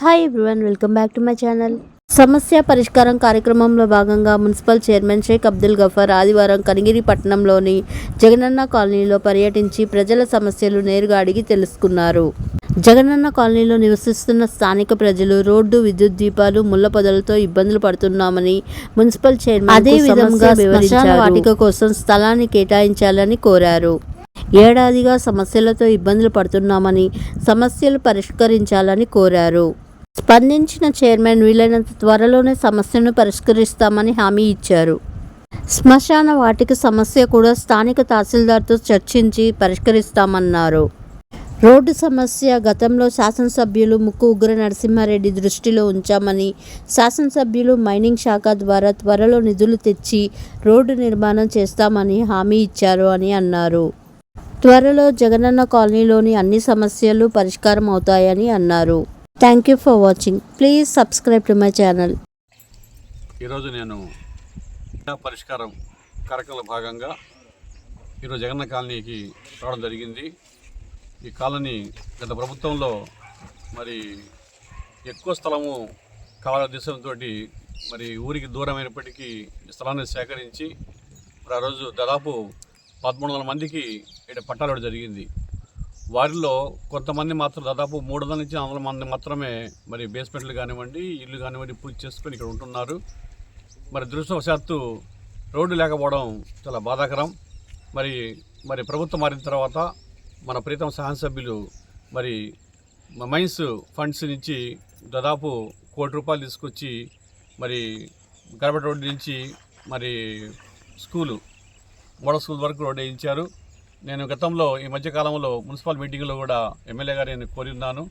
Hi everyone welcome back to my channel సమస్య పరిష్కారం కార్యక్రమంలో భాగంగా మున్సిపల్ చైర్మన్ షేక్ అబ్దుల్ గఫర్ ఆదివారం కనిగిరి పట్టణంలోని జగనన్న కాలనీలో పర్యటించి ప్రజల సమస్యలు నేరుగా అడిగి తెలుసుకున్నారు. జగనన్న కాలనీలో నివసిస్తున్న స్థానిక ప్రజలు రోడ్డు విద్యుత్ దీపాలు ముళ్ళ పొదలతో ఇబ్బందులు పడుతున్నామని మున్సిపల్ చైర్మన్ అదే విధంగా వాటిక కోసం స్థలాన్ని కేటాయించాలని కోరారు. ఏడాదిగా సమస్యలతో ఇబ్బందులు పడుతున్నామని సమస్యలు పరిష్కరించాలని కోరారు. స్పందించిన చైర్మన్ వీలైనంత త్వరలోనే సమస్యను పరిష్కరిస్తామని హామీ ఇచ్చారు. శ్మశాన వాటిక సమస్య కూడా స్థానిక తహసీల్దార్తో చర్చించి పరిష్కరిస్తామన్నారు. రోడ్డు సమస్య గతంలో శాసనసభ్యులు ముక్కు ఉగ్ర నరసింహారెడ్డి దృష్టిలో ఉంచామని శాసనసభ్యులు మైనింగ్ శాఖ ద్వారా త్వరలో నిధులు తెచ్చి రోడ్డు నిర్మాణం చేస్తామని హామీ ఇచ్చారు అని అన్నారు. త్వరలో జగనన్న కాలనీలోని అన్ని సమస్యలు పరిష్కారం అవుతాయని అన్నారు. Thank you for watching please subscribe to my channel ఈరోజు నేను పరిష్కారం కార్యక్రమంలో భాగంగా ఈరోజు జగన్న కాలనీకి రావడం జరిగింది. ఈ కాలనీ గత ప్రభుత్వంలో మరి ఎక్కువ స్థలము కావాల ఉద్దేశంతో మరి ఊరికి దూరమైనప్పటికీ స్థలాన్ని సేకరించి మరి ఆ రోజు దాదాపు పదమూడు వందల మందికి ఇక్కడ పట్టాలు జరిగింది. వారిలో కొంతమంది మాత్రం దాదాపు మూడు వందల నుంచి వందల మంది మాత్రమే మరి బేస్మెంట్లు కానివ్వండి ఇల్లు కానివ్వండి పూజ చేసుకొని ఇక్కడ ఉంటున్నారు. మరి దృష్టవశాత్తు రోడ్డు లేకపోవడం చాలా బాధాకరం. మరి మరి ప్రభుత్వం మారిన తర్వాత మన ప్రీతం సహన సభ్యులు మరి మైన్స్ ఫండ్స్ నుంచి దాదాపు కోటి రూపాయలు తీసుకొచ్చి మరి గడప రోడ్డు నుంచి మరి స్కూలు మోడల్ స్కూల్ వరకు రోడ్డు వేయించారు. నేను గతంలో ఈ మధ్యకాలంలో మున్సిపల్ మీటింగ్లో కూడా ఎమ్మెల్యే గారు నేను కోరి ఉన్నాను.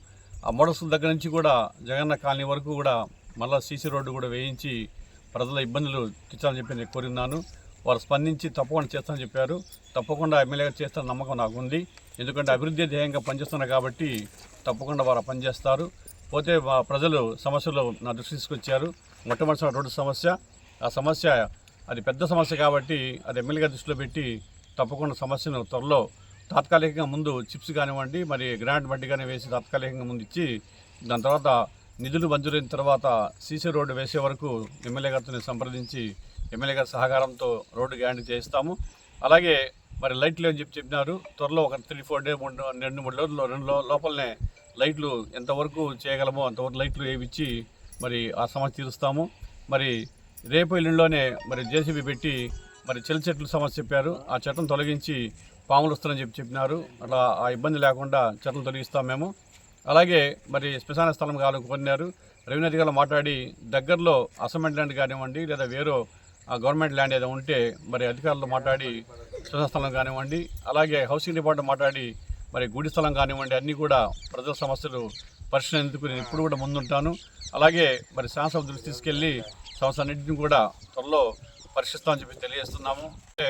ఆ మోడల్ దగ్గర నుంచి కూడా జగన్న కాలనీ వరకు కూడా మళ్ళీ సీసీ రోడ్డు కూడా వేయించి ప్రజల ఇబ్బందులు తీర్చాలని చెప్పి నేను కోరిన్నాను వారు స్పందించి తప్పకుండా చేస్తానని చెప్పారు. తప్పకుండా ఎమ్మెల్యే గారు చేస్తారని నమ్మకం నాకు ఉంది ఎందుకంటే అభివృద్ధి ధ్యేయంగా పనిచేస్తున్నారు కాబట్టి తప్పకుండా వారు పనిచేస్తారు పోతే మా ప్రజలు సమస్యలు నా దృష్టి తీసుకొచ్చారు. మొట్టమొదటి రోడ్డు సమస్య. ఆ సమస్య అది పెద్ద సమస్య కాబట్టి అది ఎమ్మెల్యే గారి దృష్టిలో పెట్టి తప్పకుండా సమస్యను త్వరలో తాత్కాలికంగా ముందు చిప్స్ కానివ్వండి మరి గ్రాంట్ వడ్డీ కానీ వేసి తాత్కాలికంగా ముందు ఇచ్చి దాని తర్వాత నిధులు మంజూరైన తర్వాత సీసీ రోడ్డు వేసే వరకు ఎమ్మెల్యే గారితో సంప్రదించి ఎమ్మెల్యే గారి సహకారంతో రోడ్డు గ్యారంటీ చేయిస్తాము. అలాగే మరి లైట్లు అని చెప్పి చెప్పినారు. త్వరలో ఒక త్రీ ఫోర్ డే మూడు రెండు మూడు రోజుల్లో రెండు లోపలనే లైట్లు ఎంతవరకు చేయగలమో అంతవరకు లైట్లు వేయించి మరి ఆ సమస్య తీరుస్తాము. మరి రేపు ఇల్లులోనే మరి జేసీబీ పెట్టి మరి చెల్లి చెట్లు సమస్య చెప్పారు. ఆ చెట్లను తొలగించి పాములు వస్తారని చెప్పి చెప్పినారు. అట్లా ఆ ఇబ్బంది లేకుండా చెట్లను తొలగిస్తాం మేము. అలాగే మరి శ్మశాన స్థలం కావాలని కోరినారు రెవెన్యూ అధికారులు మాట్లాడి దగ్గరలో అసైన్మెంట్ ల్యాండ్ కానివ్వండి లేదా వేరే గవర్నమెంట్ ల్యాండ్ ఏదో ఉంటే మరి అధికారులు మాట్లాడి శ్మశాన స్థలం కానివ్వండి అలాగే హౌసింగ్ డిపార్ట్మెంట్ మాట్లాడి మరి గుడి స్థలం కానివ్వండి అన్నీ కూడా ప్రజల సమస్యలు పరిశీలించేందుకు నేను ఇప్పుడు కూడా ముందుంటాను. అలాగే మరి శాసనసభ దృష్టి తీసుకెళ్ళి సమస్యలన్నింటినీ కూడా త్వరలో పరిశీలిస్తామని చెప్పి తెలియజేస్తున్నాము అంటే